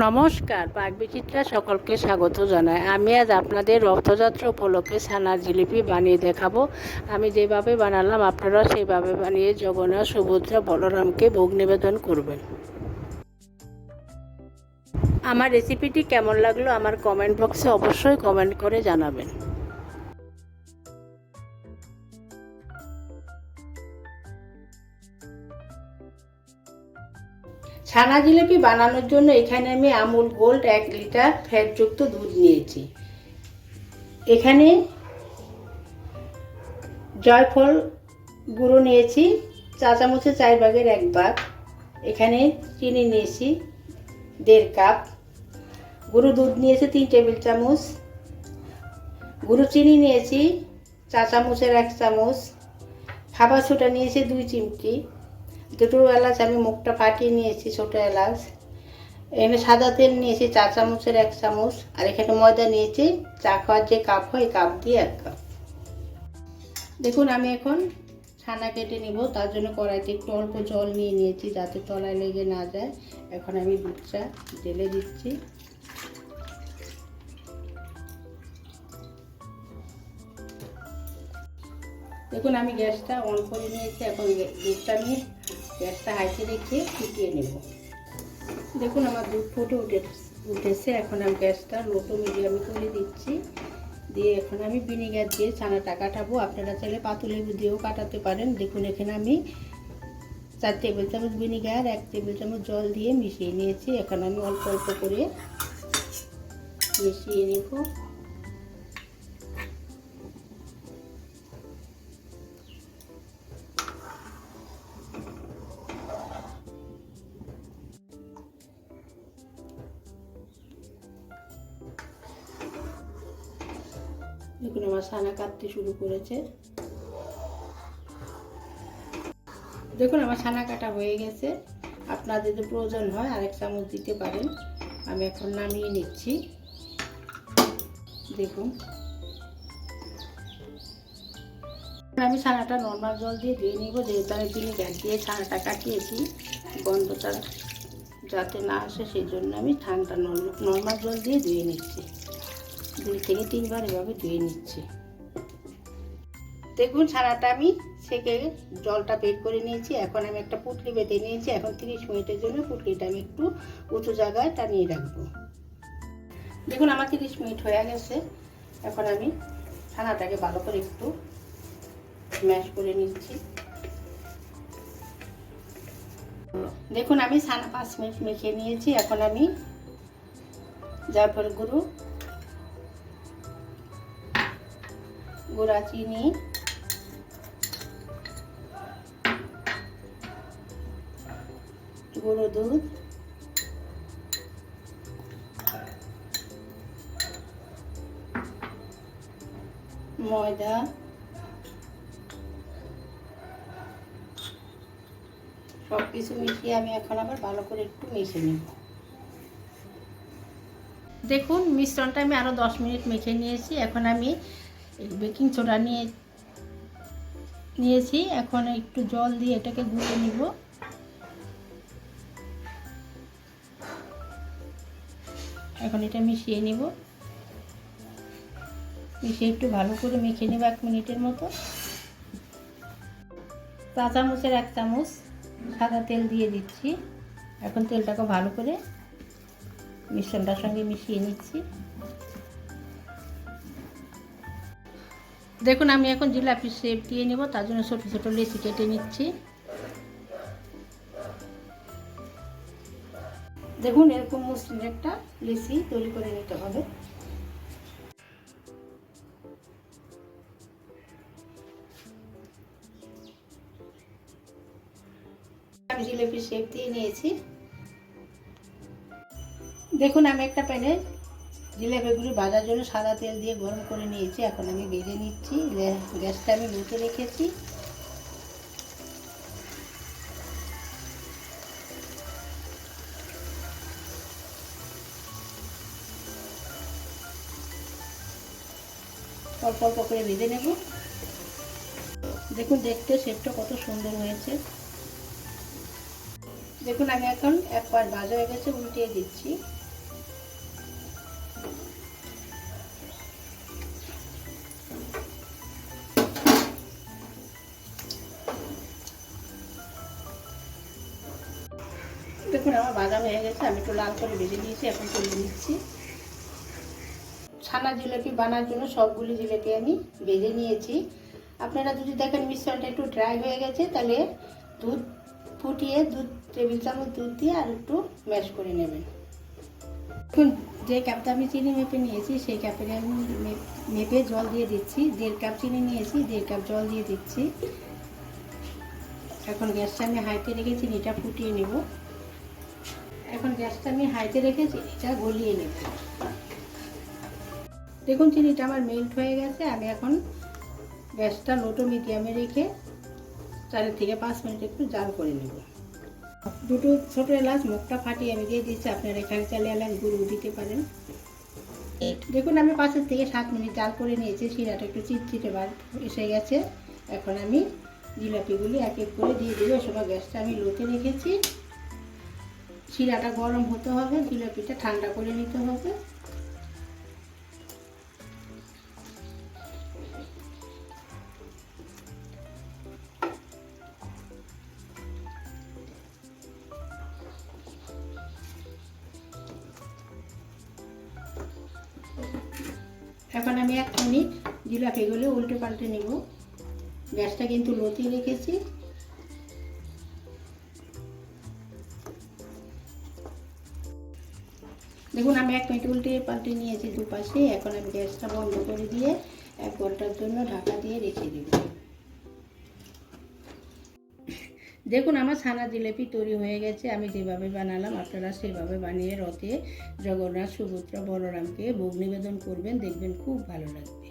নমস্কার পাক বিচিত্রা সকলকে স্বাগত জানাই। আমি আজ আপনাদের রথযাত্রা উপলক্ষে ছানার জিলিপি বানিয়ে দেখাবো। আমি যেভাবে বানালাম, আপনারা সেইভাবে বানিয়ে জগন্নাথ, সুভদ্রা, বলরামকে ভোগ নিবেদন করবেন। আমার রেসিপিটি কেমন লাগল, আমার কমেন্ট বক্সে অবশ্যই কমেন্ট করে জানাবেন। ছানা জিলিপি বানানোর জন্য এখানে আমি আমুল গোল্ড এক লিটার ফ্যাটযুক্ত দুধ নিয়েছি। এখানে জয়ফল গুঁড়ো নিয়েছি, চা চামচের চার ভাগের এক ভাগ এখানে চিনি নিয়েছি, দেড় কাপ। গুঁড়ো দুধ নিয়েছি তিন টেবিল চামচ। গুঁড়ো চিনি নিয়েছি চা চামচের এক চামচ। খাবার সোটা নিয়েছি দুই চিমটি। দুটো এলাচ আমি মুখটা ফাটিয়ে নিয়েছি, ছোটো এলাচ। এখানে সাদা তেল নিয়েছি, চা চামচের এক চামচ। আর এখানে ময়দা নিয়েছি, চা খাওয়ার যে কাপ হয় কাপ দিয়ে এক কাপ। দেখুন, আমি এখন ছানা কেটে নিব। তার জন্য কড়াইতে একটু অল্প জল নিয়ে নিয়েছি, যাতে তলায় লেগে না যায়। এখন আমি দুধটা ঢেলে দিচ্ছি। দেখুন, আমি গ্যাসটা অন করে নিয়েছি। এখন দুধটা আমি গ্যাসটা হাইতে রেখে ফুটিয়ে নেব। দেখুন, আমার দুধ ফুটে উঠে উঠেছে। এখন আমি গ্যাসটা লোটো মিডিয়ামে করে দিচ্ছি। দিয়ে এখন আমি ভিনেগার দিয়ে ছানাটা কাটাবো। আপনারা চাইলে পাতুলেবু দিয়েও কাটাতে পারেন। দেখুন, এখানে আমি চার টেবিল চামচ ভিনেগার, এক টেবিল চামচ জল দিয়ে মিশিয়ে নিয়েছি। এখন আমি অল্প অল্প করে মিশিয়ে নেব। দেখুন আমার ছানা কাটতে শুরু করেছে। দেখুন, আমার ছানা কাটা হয়ে গেছে। আপনার যদি প্রয়োজন হয়, আরেক চামচ দিতে পারেন। আমি এখন নামিয়ে নিচ্ছি। দেখুন। আমি ছানাটা নর্মাল জল দিয়ে ধুয়ে নিব। যেহেতু আমি ভিনেগার দিয়ে ছানাটা কাটিয়েছি, গন্ধটা যাতে না আসে সেই জন্য আমি ঠান্ডা নর্মাল জল দিয়ে ধুয়ে নিচ্ছি। দুই থেকে তিনবার এভাবে ধুয়ে নিচ্ছি। দেখুন ছানাটা আমি সেকে জলটা বের করে নিয়েছি। এখন আমি একটা পুটলি বেঁধে নিয়েছি। এখন তিরিশ মিনিটের জন্য পুটলিটা আমি একটু উঁচু জায়গায় টানিয়ে রাখব। দেখুন, আমার তিরিশ মিনিট হয়ে গেছে। এখন আমি ছানাটাকে ভালো করে একটু ম্যাশ করে নিচ্ছি। দেখুন, আমি ছানা পাঁচ মিনিট মেখে নিয়েছি। এখন আমি জাফর গুঁড়ো গুঁড়া চিনি। গুঁড়ো দুধ। ময়দা। সব কিছু মিশিয়ে আমি এখন আবার ভালো করে একটু মেখে নেব। দেখুন, মিশ্রণটা আমি আরও দশ মিনিট মেখে নিয়েছি। এখন আমি বেকিং সোডা নিয়ে নিয়েছি। এখন একটু জল দিয়ে এটাকে গুলে নিব। এখন এটা মিশিয়ে নিব। মিশিয়ে একটু ভালো করে মেখে নেব এক মিনিটের মতো। চা চামচের এক চামচ সাদা তেল দিয়ে দিচ্ছি। এখন তেলটাকে ভালো করে মিশ্রণটার সঙ্গে মিশিয়ে নিচ্ছি। দেখুন, আমি এখন জিলাপি শেপ দিয়ে নেব, তার জন্য ছোটো ছোটো লেচি কেটে নিচ্ছি। দেখুন, এরকম মসৃণ একটা লেচি তৈরি করে নিতে হবে। আমি জিলাপি শেপ দিয়ে নিয়েছি। দেখুন, আমি একটা প্যানে জিলেপিগুলি ভাজার জন্য সাদা তেল দিয়ে গরম করে নিয়েছি। এখন আমি ভেজে নিচ্ছি। গ্যাসটা আমি লুচে রেখেছি। অল্প অল্প করে ভেজে নেব। দেখুন, দেখতে শেপটা কত সুন্দর হয়েছে। দেখুন, আমি এখন এক পাশ ভাজা হয়ে গেছে, উল্টিয়ে দিচ্ছি। ভাজা হয়ে গেছে, আমি একটু লাল করে ভেজে নিয়েছি, এখন তুলে নিচ্ছি। ছানা জিলাপি বানার জন্য সবগুলি জিলাপি আমি ভেজে নিয়েছি। আপনারা যদি দেখেন মিশ্রণটা একটু ড্রাই হয়ে গেছে, তাহলে দুধ ফুটিয়ে, দুধ টেবিল চামচ দুধ দিয়ে আর একটু ম্যাশ করে নেবেন। এখন যে কাপটা আমি চিনি মেপে নিয়েছি, সেই কাপের আমি মেপে জল দিয়ে দিচ্ছি। দেড় কাপ চিনি নিয়েছি, দেড় কাপ জল দিয়ে দিচ্ছি। এখন গ্যাসটা আমি হাইতে রেখে চিনিটা ফুটিয়ে নেব। এখন গ্যাসটা আমি হাইতে রেখে চিনিটা গলিয়ে নেব। দেখুন চিনিটা আমার মেল্ট হয়ে গেছে, আমি এখন গ্যাসটা লোটো মিডিয়ামে রেখে চার থেকে পাঁচ মিনিট একটু জাল করে নেব। দুটো ছোটো এলাচ মুখটা ফাটিয়ে আমি দিয়ে দিচ্ছি, আপনারা এখানে চালে এলাচ গুঁড়ো দিতে পারেন। দেখুন আমি পাঁচের থেকে সাত মিনিট জাল করে নিয়েছি, শিরাটা একটু চিটচিটে বার এসে গেছে। এখন আমি জিলাপিগুলি এক এক করে দিয়ে দেবো সময় গ্যাসটা আমি লোতে রেখেছি। শিরাটা গরম হতে হবে জিলাপিটা ঠান্ডা করে নিতে হবে। এখন আমি এক মিনিট জিলাপিগুলো উল্টে পাল্টে নেব। গ্যাসটা কিন্তু লতিয়ে রেখেছি। দেখুন, আমি এক মিনিট উল্টে পাল্টে নিয়েছি দুপাশে। এখন আমি গ্যাসটা বন্ধ করে দিয়ে এক ঘণ্টার জন্য ঢাকা দিয়ে রেখে দেব। দেখুন, আমার ছানা জিলেপি তৈরি হয়ে গেছে। আমি যেভাবে বানালাম, আপনারা সেভাবে বানিয়ে রথে জগন্নাথ, সুভদ্রা, বলরামকে ভোগ নিবেদন করবেন। দেখবেন খুব ভালো লাগবে।